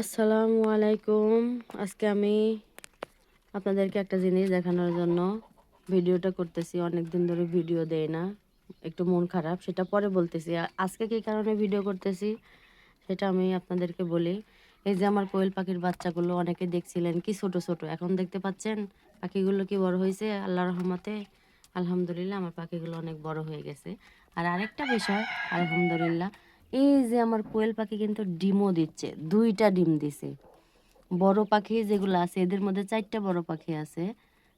আসসালামু আলাইকুম। আজকে আমি আপনাদেরকে একটা জিনিস দেখানোর জন্য ভিডিওটা করতেছি। অনেক দিন ধরে ভিডিও দেয় না। একটু মন খারাপ, সেটা পরে বলতেছি। আজকে কী কারণে ভিডিও করতেছি সেটা আমি আপনাদেরকে বলি। এই যে আমার কোয়েল পাখির বাচ্চাগুলো অনেকে দেখছিলেন কি ছোট ছোট। এখন দেখতে পাচ্ছেন পাখিগুলো কি বড় হয়েছে? আল্লাহ রহমতে আলহামদুলিল্লাহ আমার পাখিগুলো অনেক বড় হয়ে গেছে। আর আরেকটা বিষয়, আলহামদুলিল্লাহ এই যে আমার কোয়েল পাখি কিন্তু ডিমও দিচ্ছে, দুইটা ডিম দিছে। বড় পাখি যেগুলো আছে, এদের মধ্যে চারটা বড় পাখি আছে।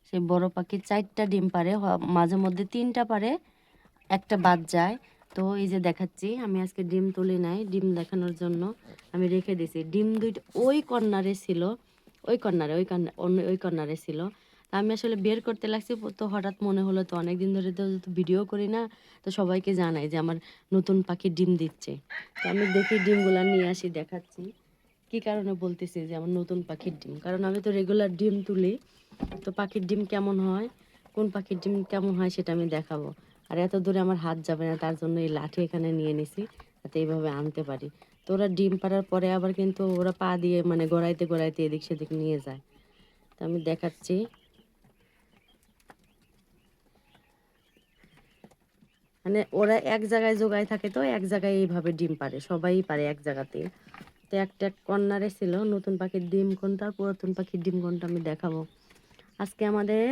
সেই বড় পাখি চারটা ডিম পারে মাঝে মধ্যে তিনটা পারে, একটা বাদ যায়। তো এই যে দেখাচ্ছি, আমি আজকে ডিম তুলি নাই, ডিম দেখানোর জন্য আমি রেখে দিছি। ডিম দুইটা ওই কর্নারে ছিল, ওই কর্নারে, ওই কর্নার ওই কর্নারে ছিল। আমি আসলে বের করতে লাগছি, তো হঠাৎ মনে হলো তো অনেকদিন ধরে তো ভিডিও করি না, তো সবাইকে জানাই যে আমার নতুন পাখি ডিম দিচ্ছে। তো আমি দেখি ডিমগুলো নিয়ে আসি, দেখাচ্ছি। কি কারণে বলতেছি যে আমার নতুন পাখির ডিম? কারণ আমি তো রেগুলার ডিম তুলি, তো পাখির ডিম কেমন হয়, কোন পাখির ডিম কেমন হয় সেটা আমি দেখাবো। আর এত দূরে আমার হাত যাবে না, তার জন্য এই লাঠি এখানে নিয়ে নিছি, যাতে এইভাবে আনতে পারি। তো ওরা ডিম পাড়ার পরে আবার কিন্তু ওরা পা দিয়ে মানে গড়াইতে গড়াইতে এদিক সেদিক নিয়ে যায়। তো আমি দেখাচ্ছি। মানে ওরা এক জায়গায় জোগায় থাকে তো, এক জায়গায় এইভাবে ডিম পারে সবাই পারে এক জায়গাতে তো একটা কর্নারে ছিল, নতুন পাখির ডিম কোনটা, পুরাতন পাখির ডিম কোনটা আমি দেখাবো। আজকে আমাদের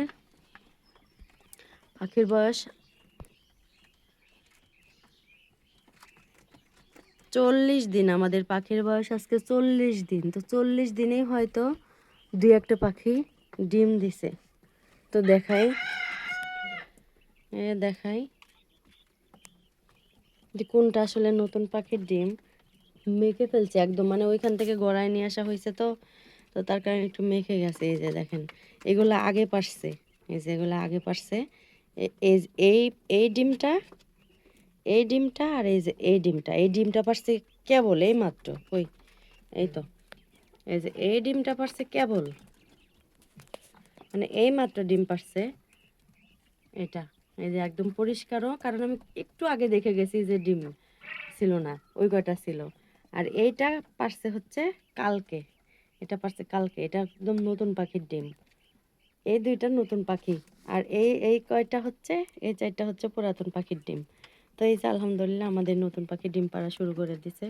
পাখির বয়স চল্লিশ দিন, আমাদের পাখির বয়স আজকে চল্লিশ দিন। তো চল্লিশ দিনেই হয়তো দুই একটা পাখি ডিম দিছে। তো দেখাই, এ দেখাই। যে কোনটা আসলে নতুন পাখির ডিম, মেখে ফেলছে একদম। মানে ওইখান থেকে গড়ায় নিয়ে আসা হয়েছে তো তো তার কারণে একটু মেখে গেছে। এই যে দেখেন, এগুলো আগে পারছে। এই যে এগুলো আগে পারছে। এই এই ডিমটা এই ডিমটা আর এই যে, এই ডিমটা এই ডিমটা পারছে কেবল এই মাত্র ওই, এই তো। এই যে, এই ডিমটা পারছে কেবল। মানে এই মাত্র ডিম পারছে। এটা। এই যে একদম পরিষ্কারও, কারণ আমি একটু আগে দেখে গেছি যে ডিম ছিল না, ওই কয়টা ছিল। আর এইটা পারছে হচ্ছে কালকে, এটা পারছে কালকে, এটা একদম নতুন পাখির ডিম। এই দুইটা নতুন পাখি, আর এই এই কয়টা হচ্ছে, এই চারটা হচ্ছে পুরাতন পাখির ডিম। তো এই যে আলহামদুলিল্লাহ আমাদের নতুন পাখি ডিম পাড়া শুরু করে দিছে,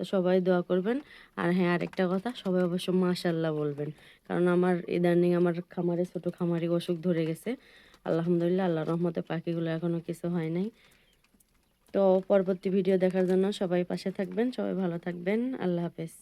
তো সবাই দোয়া করবেন। আর হ্যাঁ আরেকটা কথা, সবাই অবশ্য মাশাল্লাহ বলবেন, কারণ আমার ইদানিং আমার খামারে ছোট খামারে অসুখ ধরে গেছে। আলহামদুলিল্লাহ আল্লাহ রহমতে পাখিগুলো এখনও কিছু হয় নাই। তো পরবর্তী ভিডিও দেখার জন্য সবাই পাশে থাকবেন, সবাই ভালো থাকবেন, আল্লাহ হাফেজ।